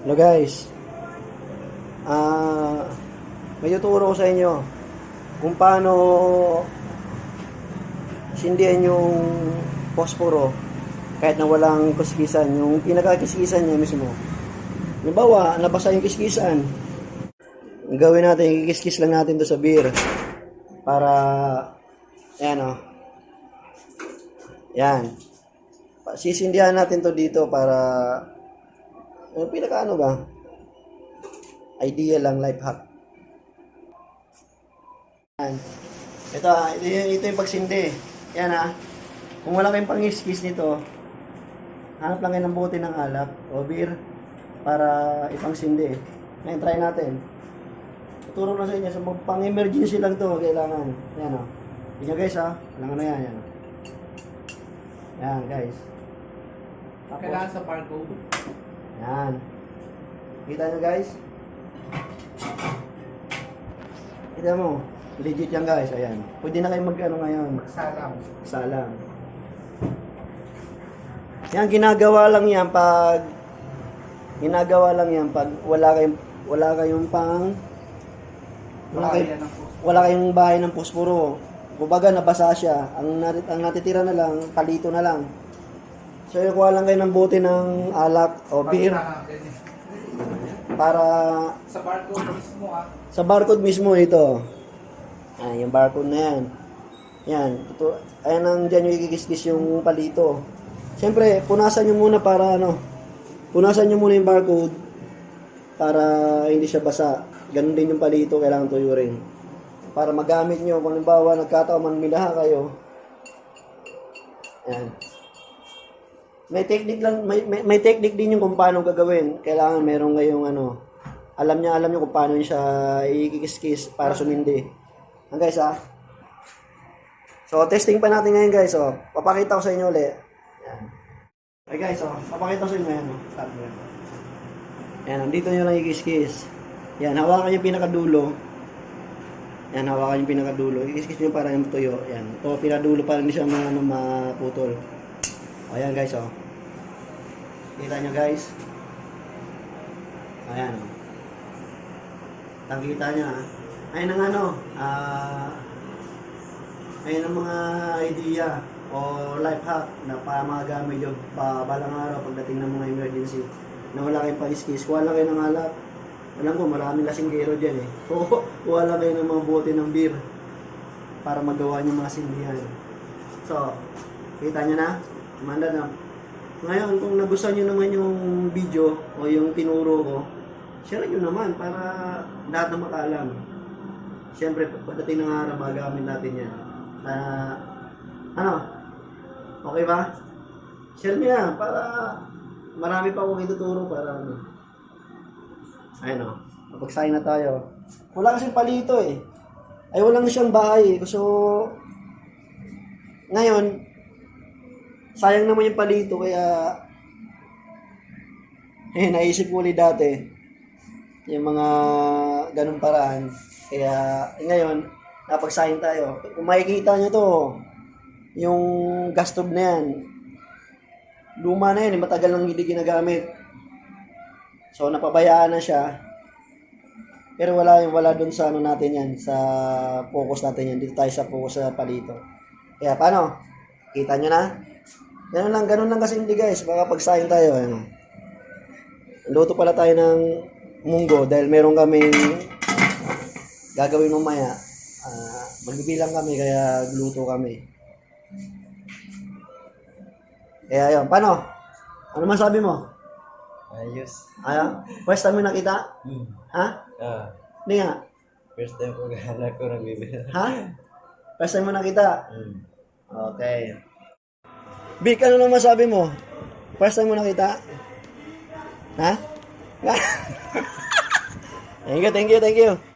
Hello guys. Ah, may tuturo ko sa inyo kung paano sindihan yung posporo kahit na walang kiskisan, yung pinaka-kiskisan niya mismo. Halimbawa, nabasa yung kiskisan. Gawin natin, kikiskis lang natin to sa beer. Para, ayan o. Yan. Pa- Sisindihan natin to dito para, yung pinaka ano ba? Idea lang, life hack. Yan. Ito, ah, ito, ito yung pagsindi. Yan ah. Kung wala kayong pangiskis nito, hanap lang kayo ng bote ng alak o beer para ipang sindi. Ngayon, try natin. Tuturo na sa inyo. So, pang emergency lang to kailangan. Yan o. Yan guys ha. Kailangan na yan. Yan, yan guys. Tapos, Kailangan sa barcode. Yan. Kita nyo guys? Kita mo. Legit yan guys. Ayan. Pwede na kayo mag ano ngayon. Salam. Salang. Yan ginagawa lang yan pag ginagawa lang yan pag wala kayong wala kayong pang wala kayong, wala kayong bahay ng posporo. Kumbaga nabasa siya. Ang, ang natitira na lang, palito na lang. So yung kuha lang kayo ng bote ng alak o beer para Sa barcode mismo ah. sa barcode mismo ito. Ayan, yung barcode na yan. Yan. Ito, ayan ang dyan yung ikikiskis yung palito. Siyempre, punasan nyo muna para ano, punasan nyo muna yung barcode para hindi siya basa. Ganun din yung palito, kailangan tuyurin. Para magamit nyo, kung halimbawa nagkataon man milaha kayo. Ayan. May technique lang, may, may, may technique din yung kung paano gagawin. Kailangan meron kayong ano, alam niya, alam niyo kung paano niya siya ikikiskis para sumindi. Ang guys ha. So, testing pa natin ngayon guys. So, papakita ko sa inyo ulit. Yan. Okay guys, so, papakita ko sa inyo yan. Oh. Start mo yan. Nandito nyo lang ikiskis. Yan, hawakan yung pinakadulo. Yan, hawakan yung pinakadulo. Ikiskis nyo para yung tuyo. Yan. Ito, pinakadulo para hindi siya ma, ano, maputol. Ayan guys, oh. Kita nyo guys. Ayan, oh. Nakikita niya. ah. Ayun ang ano, ah, ayun ang mga idea o life hack na pamagamit yung pa balang araw pagdating ng mga emergency na wala kayong pa-skis, kuha lang kayo ng alak. Alam ko, maraming lasinggero dyan eh. Kuha lang kayo ng mga bote ng beer para magawa niyo mga sindihan. So, kita niyo na? Manda na. Ngayon, kung nagustuhan niyo naman yung video o yung tinuro ko, share nyo naman para lahat na makaalam. Siyempre, pagdating ng araw, magamit natin yan. Na, ano? Okay ba? Share nyo na para marami pa akong ituturo para ano. Ayun o. Mapagsahin na tayo. Wala kasing palito eh. Ay, wala na siyang bahay. eh. So, ngayon, sayang naman yung palito kaya eh, naisip ko ulit dati yung mga ganung paraan. Kaya ngayon, napagsahin tayo. Kung makikita nyo to, yung gas tube na yan, luma na yan, eh, matagal nang hindi ginagamit. So, napabayaan na siya. Pero wala yung wala dun sa ano natin yan, sa focus natin yan. Dito tayo sa focus sa palito. Kaya paano? Kita nyo na? Ganun lang, ganun lang kasi hindi guys. Baka pagsayang tayo. Ano. Luto pala tayo ng munggo dahil meron kaming gagawin mamaya. Ah, magbibilang kami kaya luto kami. Kaya yun, paano? Ano masabi mo? Ayos. Ayaw? First time mo nakita? Hmm. Ha? Ah, Hindi nga. first time ko gala ko ng. Ha? First time mo nakita? Hmm. Okay. Vic, ano naman sabi mo? First time mo nakita? Ha? thank you, thank you, thank you.